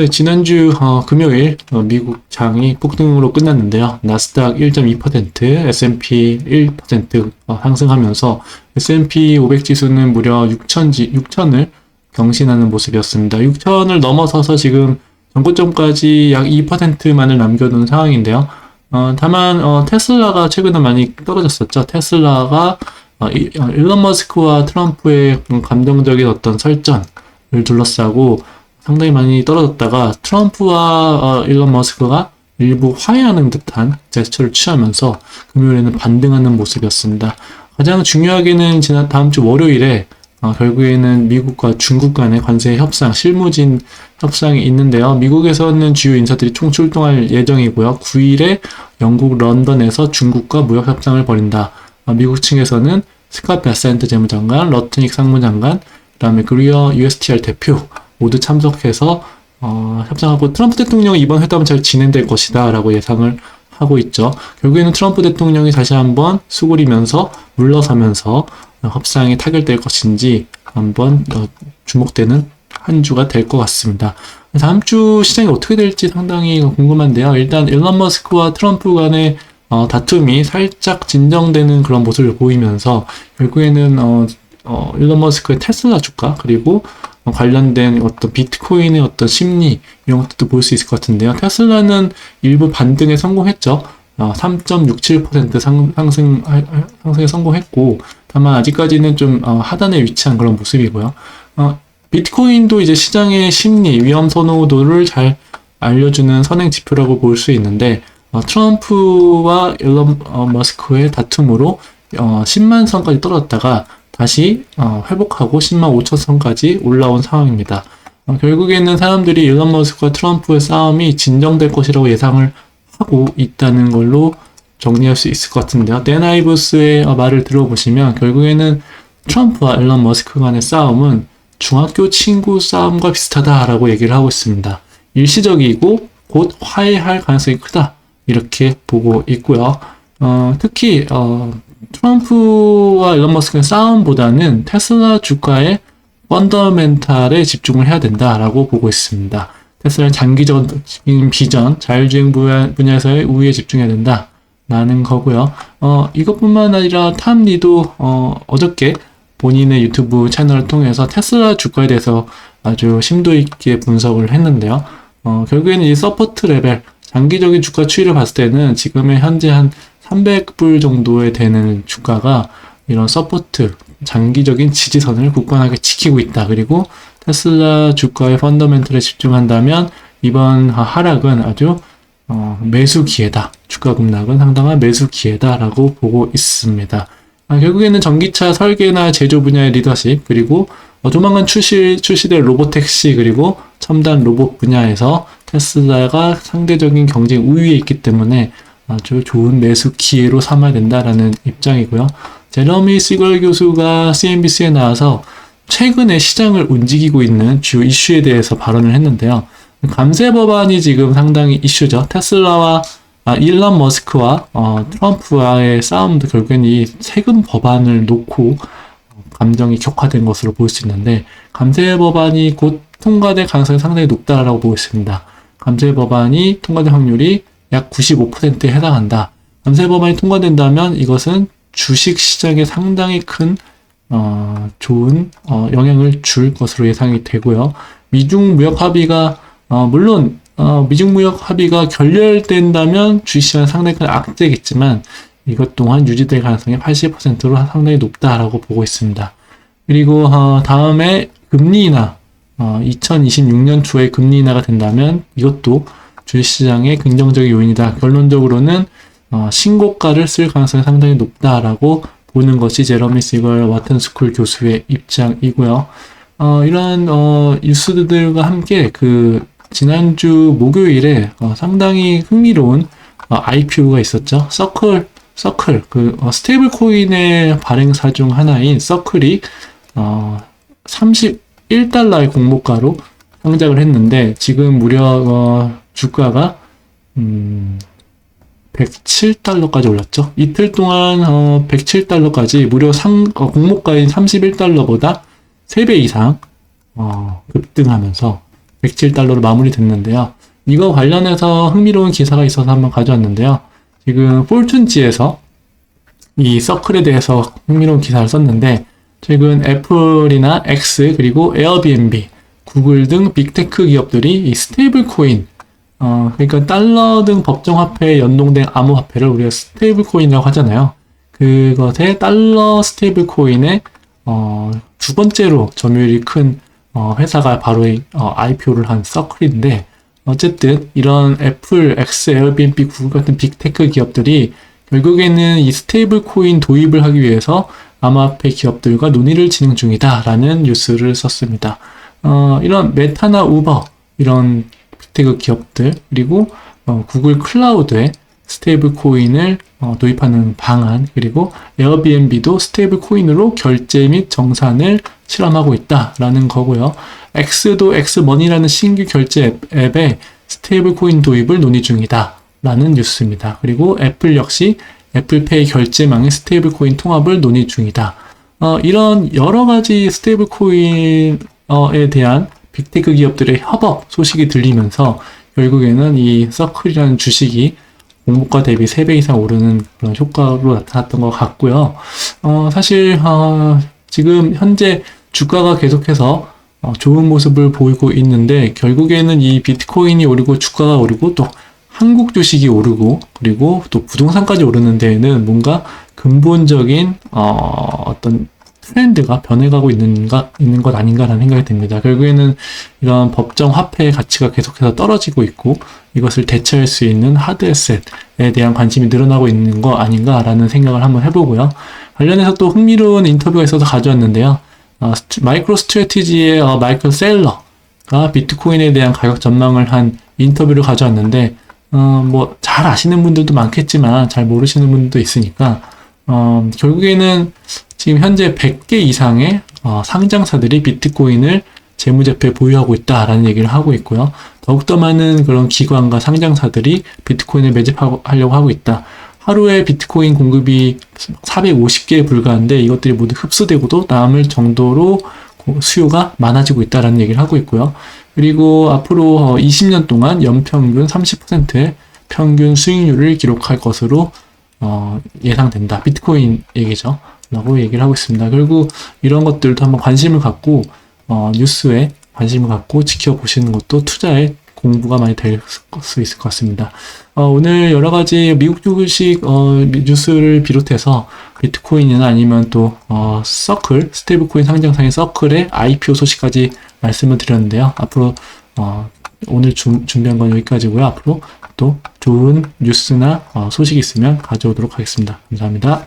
네, 지난주 어, 금요일 어, 미국 장이 폭등으로 끝났는데요. 나스닥 1.2%, S&P 1% 어, 상승하면서 S&P 500 지수는 무려 6,000지 6,000을 경신하는 모습이었습니다. 6,000을 넘어서서 지금 전고점까지 약 2%만을 남겨둔 상황인데요. 어, 다만 어, 테슬라가 최근에 많이 떨어졌었죠. 테슬라가 어, 이- 어, 일론 머스크와 트럼프의 감정적인 어떤 설전을 둘러싸고 상당히 많이 떨어졌다가 트럼프와 어, 일론 머스크가 일부 화해하는 듯한 제스처를 취하면서 금요일에는 반등하는 모습이었습니다. 가장 중요하게는 지난 다음 주 월요일에 어, 결국에는 미국과 중국 간의 관세 협상, 실무진 협상이 있는데요. 미국에서는 주요 인사들이 총 출동할 예정이고요. 9일에 영국 런던에서 중국과 무역 협상을 벌인다. 어, 미국 측에서는 스캇 베센트 재무장관, 러트닉 상무장관, 그 다음에 그리어 USTR 대표 모두 참석해서 어, 협상하고 트럼프 대통령이 이번 회담은 잘 진행될 것이다 라고 예상을 하고 있죠. 결국에는 트럼프 대통령이 다시 한번 수그리면서 물러서면서 어, 협상이 타결될 것인지 한번 어, 주목되는 한 주가 될 것 같습니다. 다음 주 시장이 어떻게 될지 상당히 궁금한데요. 일단 일론 머스크와 트럼프 간의 어, 다툼이 살짝 진정되는 그런 모습을 보이면서 결국에는 어, 어, 일론 머스크의 테슬라 주가 그리고 어, 관련된 어떤 비트코인의 어떤 심리 이런 것도 볼 수 있을 것 같은데요. 테슬라는 일부 반등에 성공했죠. 어, 3.67% 상, 상승 하- 하- 상승에 성공했고 다만 아직까지는 좀 어, 하단에 위치한 그런 모습이고요. 어, 비트코인도 이제 시장의 심리 위험 선호도를 잘 알려주는 선행 지표라고 볼 수 있는데 어, 트럼프와 일론 어, 머스크의 다툼으로 어, 10만 선까지 떨어졌다가 다시 어, 회복하고 10만 5천 선까지 올라온 상황입니다. 어, 결국에는 사람들이 일론 머스크와 트럼프의 싸움이 진정될 것이라고 예상을 하고 있다는 걸로 정리할 수 있을 것 같은데요. 댄 아이브스의 어, 말을 들어보시면 결국에는 트럼프와 일론 머스크 간의 싸움은 중학교 친구 싸움과 비슷하다라고 얘기를 하고 있습니다. 일시적이고 곧 화해할 가능성이 크다. 이렇게 보고 있고요. 어, 특히 어, 트럼프와 일론 머스크의 싸움보다는 테슬라 주가의 펀더멘탈에 집중을 해야 된다라고 보고 있습니다. 테슬라의 장기적인 비전, 자율주행 분야- 분야에서의 우위에 집중해야 된다 라는 거고요. 어, 이것뿐만 아니라 탐리도 어, 어저께 본인의 유튜브 채널을 통해서 테슬라 주가에 대해서 아주 심도 있게 분석을 했는데요. 어, 결국에는 이 서포트 레벨, 장기적인 주가 추이를 봤을 때는 지금의 현재 한 300불 정도에 되는 주가가 이런 서포트, 장기적인 지지선을 굳건하게 지키고 있다. 그리고 테슬라 주가의 펀더멘털에 집중한다면 이번 하락은 아주 어, 매수 기회다. 주가 급락은 상당한 매수 기회다라고 보고 있습니다. 아, 결국에는 전기차 설계나 제조 분야의 리더십 그리고 어, 조만간 출시 출시될 로보택시 그리고 첨단 로봇 분야에서 테슬라가 상대적인 경쟁 우위에 있기 때문에 아주 좋은 매수 기회로 삼아야 된다라는 입장이고요. 제러미 시걸 교수가 CNBC에 나와서 최근에 시장을 움직이고 있는 주요 이슈에 대해서 발언을 했는데요. 감세 법안이 지금 상당히 이슈죠. 테슬라와 아, 일론 머스크와 어, 트럼프와의 싸움도 결국엔 이 세금 법안을 놓고 어, 감정이 격화된 것으로 볼 수 있는데 감세 법안이 곧 통과될 가능성이 상당히 높다라고 보고 있습니다. 감세 법안이 통과될 확률이 약 95%에 해당한다. 감세 법안이 통과된다면 이것은 주식 시장에 상당히 큰 어, 좋은 어, 영향을 줄 것으로 예상이 되고요. 미중 무역 합의가 어, 물론 어, 미중 무역 합의가 결렬된다면 주식시장 상당히 큰 악재겠지만 이것 또한 유지될 가능성이 80%로 상당히 높다라고 보고 있습니다. 그리고 어, 다음에 금리 인하 어, 2026년 초에 금리 인하가 된다면 이것도 주식시장의 긍정적인 요인이다. 결론적으로는 어, 신고가를 쓸 가능성이 상당히 높다라고 보는 것이 제러미 시걸 와튼스쿨 교수의 입장이고요. 어, 이런 어, 뉴스들과 함께 그 지난주 목요일에 어, 상당히 흥미로운 어, IPO가 있었죠. 서클, 서클, 그 어, 스테이블 코인의 발행사 중 하나인 서클이 어, 31달러의 공모가로 상장을 했는데 지금 무려 어, 주가가 음, 107달러까지 올랐죠. 이틀 동안 어, 107달러까지 무려 상, 어, 공모가인 31달러보다 3배 이상 어, 급등하면서 107달러로 마무리 됐는데요. 이거 관련해서 흥미로운 기사가 있어서 한번 가져왔는데요. 지금 폴춘지에서 이 서클에 대해서 흥미로운 기사를 썼는데 최근 애플이나 X 그리고 에어비앤비, 구글 등 빅테크 기업들이 이 스테이블 코인 어, 그러니까 달러 등 법정 화폐에 연동된 암호화폐를 우리가 스테이블 코인이라고 하잖아요. 그것에 달러 스테이블 코인의 어, 두 번째로 점유율이 큰 어, 회사가 바로 이, 어, IPO를 한 서클인데 어쨌든 이런 애플, X, 에어비앤비, 구글 같은 빅테크 기업들이 결국에는 이 스테이블 코인 도입을 하기 위해서 암호화폐 기업들과 논의를 진행 중이다라는 뉴스를 썼습니다. 어, 이런 메타나 우버 이런 빅테크 기업들 그리고 어, 구글 클라우드에 스테이블 코인을 어, 도입하는 방안 그리고 에어비앤비도 스테이블 코인으로 결제 및 정산을 실험하고 있다라는 거고요. X도 X머니라는 신규 결제 앱, 에 스테이블 코인 도입을 논의 중이다라는 뉴스입니다. 그리고 애플 역시 애플페이 결제망의 스테이블 코인 통합을 논의 중이다. 어, 이런 여러 가지 스테이블 코인에 대한 빅테크 기업들의 협업 소식이 들리면서 결국에는 이 서클이라는 주식이 공모가 대비 3배 이상 오르는 그런 효과로 나타났던 것 같고요. 어, 사실 어, 지금 현재 주가가 계속해서 어, 좋은 모습을 보이고 있는데 결국에는 이 비트코인이 오르고 주가가 오르고 또 한국 주식이 오르고 그리고 또 부동산까지 오르는 데에는 뭔가 근본적인 어, 어떤 트렌드가 변해가고 있는가 있는 것 아닌가라는 생각이 듭니다. 결국에는 이런 법정 화폐의 가치가 계속해서 떨어지고 있고 이것을 대체할 수 있는 하드 에셋에 대한 관심이 늘어나고 있는 거 아닌가라는 생각을 한번 해보고요. 관련해서 또 흥미로운 인터뷰가 있어서 가져왔는데요. 어, 마이크로 스트레티지의 어, 마이클 셀러가 비트코인에 대한 가격 전망을 한 인터뷰를 가져왔는데 어, 뭐 잘 아시는 분들도 많겠지만 잘 모르시는 분들도 있으니까 어, 결국에는 지금 현재 100개 이상의 어, 상장사들이 비트코인을 재무제표에 보유하고 있다라는 얘기를 하고 있고요. 더욱더 많은 그런 기관과 상장사들이 비트코인을 매집하려고 하고 있다. 하루에 비트코인 공급이 450개에 불과한데 이것들이 모두 흡수되고도 남을 정도로 수요가 많아지고 있다라는 얘기를 하고 있고요. 그리고 앞으로 20년 동안 연평균 30%의 평균 수익률을 기록할 것으로 어, 예상된다. 비트코인 얘기죠. 라고 얘기를 하고 있습니다. 결국 이런 것들도 한번 관심을 갖고 어, 뉴스에 관심을 갖고 지켜보시는 것도 투자에 공부가 많이 될 수 있을 것 같습니다. 어, 오늘 여러 가지 미국 주식 어, 뉴스를 비롯해서 비트코인이나 아니면 또 어, 서클 스테이블코인 상장상의 서클의 IPO 소식까지 말씀을 드렸는데요. 앞으로 어, 오늘 주, 준비한 건 여기까지고요. 앞으로 또 좋은 뉴스나 어, 소식이 있으면 가져오도록 하겠습니다. 감사합니다.